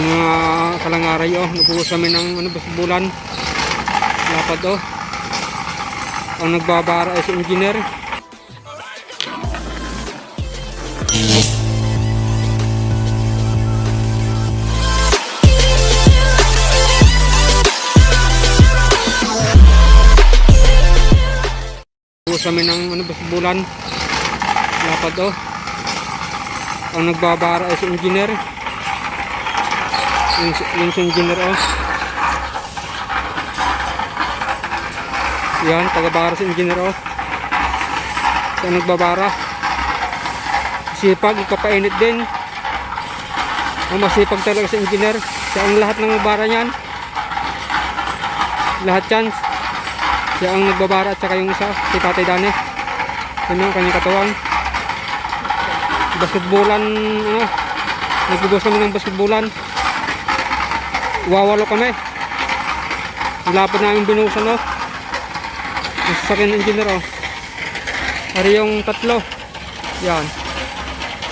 Mga kalangaray oh, nabuhos kami ng ano, bulan. Lapad oh. Ang nagbabara ay si engineer. Nabuhos kami ng ano, bulan. Lapad oh. Ang nagbabara ay si engineer. Si engineer oh. Yan, taga-bara si engineer oh. Siya nagbabara. Sipag, kapainit din. Ang masipag talaga si engineer. Siya ang lahat ng bara niyan. Lahat yan. Siya ang nagbabara at saka yung isa, si Tatay Dane. Yan yung kanyang katawan. Basketballan, ano, nagbubos kami ng basketballan. Wawalo kami. Ang lapad namin binusan, no. Yung sasakyan ng engineer, oh. Ari yung tatlo. Yan.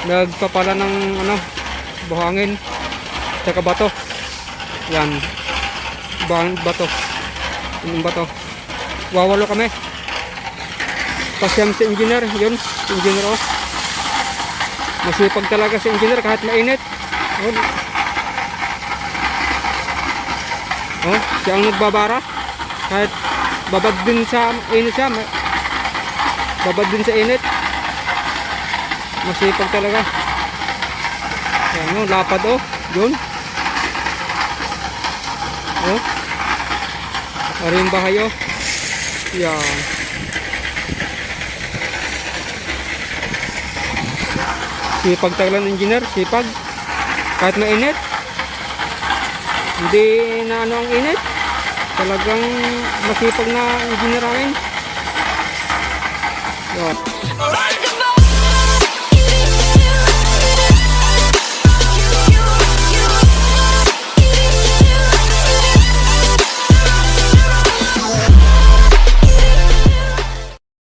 Nagpapala ng, ano, buhangin. Tsaka bato. Yan. Buhangin, bato. Yung bato. Wawalo kami. Pasyam si engineer, yun. Si engineer, oh. Masipag talaga si engineer kahit mainit. Oh, Oh, siya ang nagbabara. Kahit babad din sa init siya. Babad din sa init. Masipag talaga. Yan oh, lapad oh. Yun. Oh. Ari yung bahay oh. Yan. Sipag talaga ng engineer, sipag. Kahit mainit. Hindi na ano ang init. Talagang masipag na engineer namin. Alright.